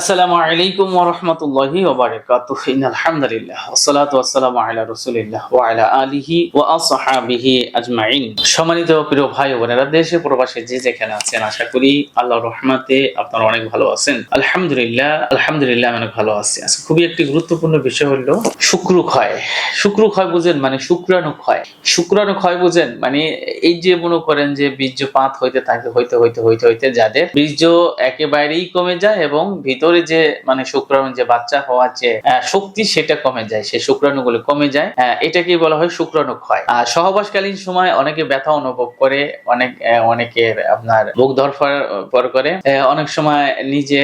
আসসালামু আলাইকুম ওয়া রাহমাতুল্লাহি ওয়া বারাকাতুহু। ইন্নাল হামদুলিল্লাহ ওয়াসসালাতু ওয়াসসালামু আলা রাসূলিল্লাহ ওয়া আলা আলিহি ওয়া আসহাবিহি আজমাইন। সম্মানিত প্রিয় ভাই ও বোনেরা, দেশে প্রবাসে যে যেখানে আছেন, আশা করি আল্লাহর রহমতে আপনারা অনেক ভালো আছেন। আলহামদুলিল্লাহ আলহামদুলিল্লাহ অনেক ভালো আছি। আজকে খুবই একটি গুরুত্বপূর্ণ বিষয় হলো শুক্র ক্ষয় শুক্র ক্ষয় বুঝেন মানে শুক্রাণু ক্ষয় শুক্রাণু ক্ষয় বুঝেন মানে এই যে মনে করেন যে বীর্যপাত হইতে থাকে, হইতে হইতে হইতে হইতে যাদের বীর্য একেবারেই কমে যায় এবং যে মানে শুক্রাণু যে বাচ্চা হওয়ার যে শক্তি সেটা কমে যায়, সেই শুক্রাণুগুলো কমে যায়। এটাকেই বলা হয় শুক্রাণু ক্ষয়। আর সহবাসকালীন সময় অনেকে ব্যথা অনুভব করে, অনেক অনেকের আপনার বুক ধরফর করে। অনেক সময় নিজে,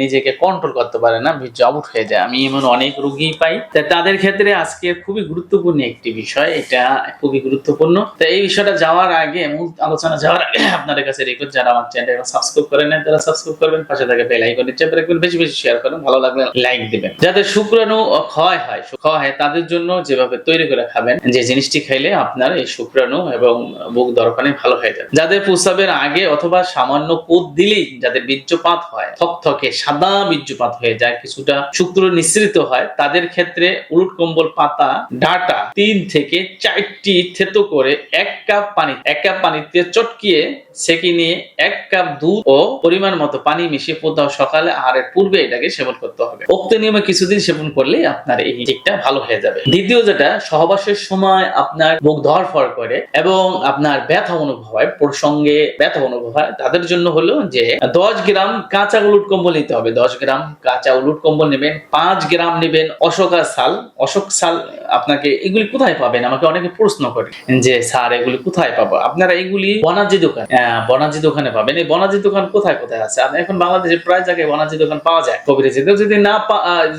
নিজেকে কন্ট্রোল করতে পারে না আউট হয়ে যায়। আমি এমন অনেক রুগী পাই। তাদের ক্ষেত্রে আজকে খুবই গুরুত্বপূর্ণ একটি বিষয়, এটা খুবই গুরুত্বপূর্ণ। তো এই বিষয়টা যাওয়ার আগে, মূল আলোচনা যাওয়ার আগে আপনাদের কাছে রিকোয়েস্ট যারা আমার চ্যানেল সাবস্ক্রাইব করে নেন তারা সাবস্ক্রাইব করবেন, পাশে থাকে বেল চেপে রাখবেন। বেশি বেশি শেয়ার করেন ভালো লাগলে লাইক দিবেন। যাদের শুক্রাণু ক্ষয় হয় ক্ষয় হয়, তাদের জন্য যেভাবে তৈরি করে খাবেন, যে জিনিসটি খাইলে আপনার এই শুক্রাণু এবং বুক দরকানে ভালো হয়ে যাবে। যাদের প্রস্রাবের আগে অথবা সামান্য কোদ দিলেই যাদের বীর্যপাত হয়, থকথকে সাদা বীর্যপাত হয়ে যায়, কিছুটা শুক্র নিঃসৃত হয়, তাদের ক্ষেত্রে উলট কম্বল পাতা, ডাটা তিন থেকে চারটি থেতো করে এক কাপ পানি, এক কাপ পানিতে চটকিয়ে সেকে নিয়ে এক কাপ দুধ ও পরিমাণ মতো পানি মিশিয়ে প্রদাহ সকালে আহারের পূর্বে এটাকে সেবন করতে হবে। উক্ত নিয়মে কিছুদিন সেবন করলে আপনার এই দিকটা ভালো হয়ে যাবে। দ্বিতীয় যেটা, সহবাসের সময় আপনার বুক ধরফর করে এবং আপনার ব্যথা অনুভব হয়, প্রসঙ্গে ব্যথা অনুভব হয়, তাদের জন্য হলো যে দশ গ্রাম কাঁচা উলুট কম্বল নিতে হবে। দশ গ্রাম কাঁচা উলুট কম্বল নেবেন, পাঁচ গ্রাম নেবেন অশোকা সাল। অশোক সাল আপনাকে এগুলি কোথায় পাবেন? আমাকে অনেকে প্রশ্ন করে যে, স্যার, এগুলি কোথায় পাবো? আপনারা এগুলি বনাজি দোকান বনাজি দোকানে পাবেন। এই বনাজি দোকান কোথায় কোথায় আছে? এখন বাংলাদেশে প্রায় জায়গায় বনাজি দোকান পাওয়া যায়। কবিরাজিতেও যদি না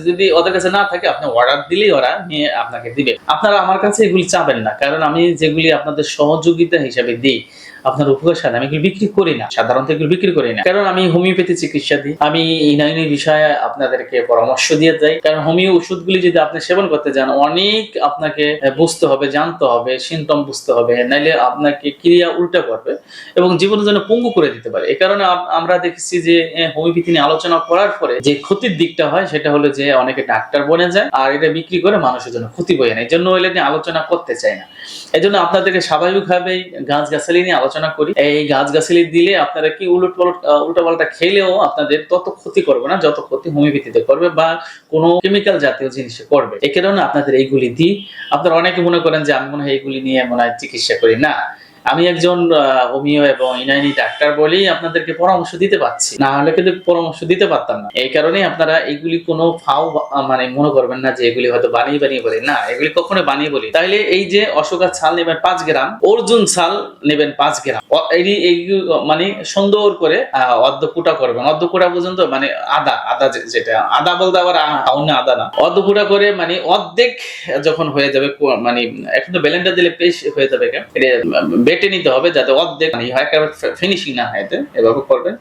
যদি ওদের কাছে না থাকে, আপনি অর্ডার দিলেই ওরা নিয়ে আপনাকে দিবে। আপনারা আমার কাছে এগুলি চাবেন না, কারণ আমি যেগুলি আপনাদের সহযোগিতা হিসেবে দিই আপনার উপকার সাথে আমি এগুলো বিক্রি করি না? সাধারণত এগুলো বিক্রি করি না। কারণ আমি হোমিওপ্যাথি চিকিৎসা দিই। আমি ইনাইনি বিষয়ে আপনাদেরকে পরামর্শ দিয়ে যাই। কারণ হোমিও ওষুধগুলি যদি আপনি সেবন করতে যান অনেক আপনাকে বুঝতে হবে জানতে হবে সিমটম বুঝতে হবে নাইলে আপনাকে ক্রিয়া উল্টা করবে এবং জীবনের জন্য পঙ্গু করে দিতে পারে। এই কারণে আমরা দেখছি যে এ, হোমিওপ্যাথি নিয়ে আলোচনা করার পরে যে ক্ষতির দিকটা হয় সেটা হলো যে অনেকে ডাক্তার বনে যায় আর এটা বিক্রি করে মানুষের জন্য ক্ষতি বয়ে নেয়। এই জন্য এগুলো নিয়ে আলোচনা করতে চাই না। এই জন্য আপনাদেরকে স্বাভাবিকভাবে গাছ গাছালি নিয়ে আলোচনা করি। এই গাছ গাছালি দিলে আপনারা কি উলট পালট উল্টা পাল্টা খেলেও আপনাদের তত ক্ষতি করবে না, যত ক্ষতি হোমিওপ্যাথিতে করবে বা কোনো কেমিক্যাল জাতীয় জিনিসে করবে। এ কারণে আপনাদের এইগুলি দিই। আপনারা অনেকে মনে করেন যে আমি মনে হয় এইগুলি নিয়ে মনে হয় চিকিৎসা করি। না আমি একজন হোমিও এবং ইনাইনি ডাক্তার বলেই আপনাদেরকে পরামর্শ দিতে পারছি। না হলে কিন্তু পরামর্শ দিতে পারতাম না। এই কারণে আপনারা এগুলি কোনো ফাও মানে মনে করবেন না যে এগুলি হয়তো বানিয়ে বানিয়ে বলি। না, এগুলি কখনো বানিয়ে বলি। তাহলে এই যে অশোকার ছাল নেবেন পাঁচ গ্রাম, অর্জুন ছাল নেবেন পাঁচ গ্রাম। এই মানে সুন্দর করে অর্ধ কুটা করবেন। অর্ধ কুটা পর্যন্ত মানে আদা আদা যেটা, আদা বলতে আবার আ- অন্য আদা না। অর্ধ কুটা করে মানে অর্ধেক যখন হয়ে যাবে মানে এখন তো ব্লেন্ডার দিলে পেস্ট হয়ে যাবে বেটে নিতে হবে যাতে অর্ধেক পানি হয় ফিনিশিং না হয় এভাবে করবেন।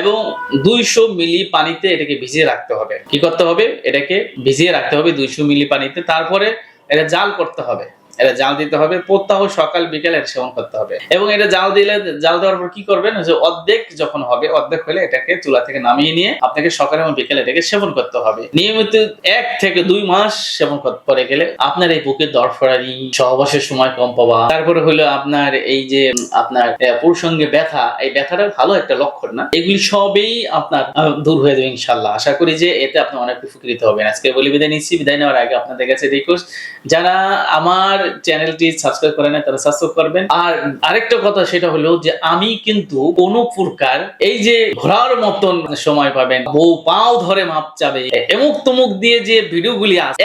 এবং দুইশো মিলি পানিতে এটাকে ভিজিয়ে রাখতে হবে। কি করতে হবে? এটাকে ভিজিয়ে রাখতে হবে দুইশো মিলি পানিতে। তারপরে এটা জাল করতে হবে। এটা জাল দিতে হবে প্রত্যাহ সকাল বিকেলে সেবন করতে হবে। এবং এটা জাল দিলে জাল দেওয়ার পর কি করবেন? যে অর্ধেক যখন হবে অর্ধেক হলে এটাকে চুলা থেকে নামিয়ে নিয়ে আপনাকে সকালে এবং বিকেলে এটাকে সেবন করতে হবে। নিয়মিত এক থেকে দুই মাস সেবন পরে গেলে আপনার এই বুকের দরফরানি সহবাসের সময় কম পাওয়া তারপরে হলো আপনার এই যে আপনার আহ, পুরুষঙ্গে ব্যথা এই ব্যথাটা ভালো একটা লক্ষণ না? এগুলি সবই আপনার দূর হয়ে যাবে ইনশাল্লাহ আশা করি যে এতে আপনি অনেক উপকৃত হবেন। আজকে বলি বিদায় নিচ্ছি। বিদায় নেওয়ার আগে আপনাদের কাছে রিকোয়েস্ট যারা আমার চ্যানেলটি সাবস্ক্রাইব করে না তারা সাবস্ক্রাইব করবেন। আর আরেকটা কথা সেটা হলো যে আমি কিন্তু কোনো প্রকার এই যে ঘোরার মতন সময় পাবেন, বউ পাও ধরে মাপ চাবে এমুক তমুক দিয়ে যে ভিডিওগুলি আছে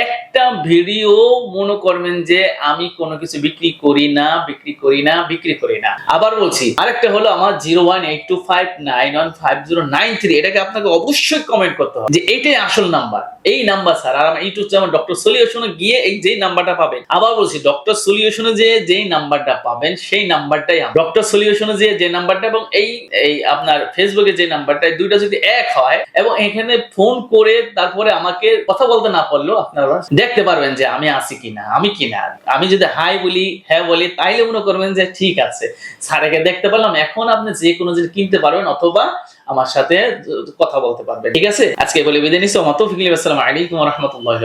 ভিডিও মনে করবেন যে আমি কোনো কিছু বিক্রি করি না, বিক্রি করি না, বিক্রি করি না। আবার বলছি, আরেকটা হলো আমার zero one eight two five nine one five zero nine three এটাকে আপনাকে অবশ্যই কমেন্ট করতে হবে যে এটাই আসল নাম্বার এই নাম্বার স্যার আর আমার ইউটিউব চ্যানেল ডক্টর সলিউশনে গিয়ে এই যেই নাম্বারটা পাবেন। আবার বলছি ডক্টর সলিউশনে যে যেই নাম্বারটা পাবেন, সেই নাম্বারটাই ডক্টর সলিউশনে যে যে নাম্বারটা এবং এই এই আপনার ফেসবুকে যে নাম্বারটা দুইটা যদি এক হয় এবং এখানে ফোন করে তারপরে আমাকে কথা বলতে না পারলেও আপনারা দেখতে পারবেন যে আমি আছি কিনা, আমি কিনা। আমি যদি হাই বলি হ্যাঁ বলি, তাইলে মনে করবেন যে ঠিক আছে। স্যারকে দেখতে পারলাম এখন আপনি যে কোনো জিনিস কিনতে পারবেন অথবা আমার সাথে কথা বলতে পারবেন। ঠিক আছে? আজকে বলে বিদায় নিচ্ছি। ওমা ফিকিল আসসালাম আলাইকুম রহমতুল্লাহ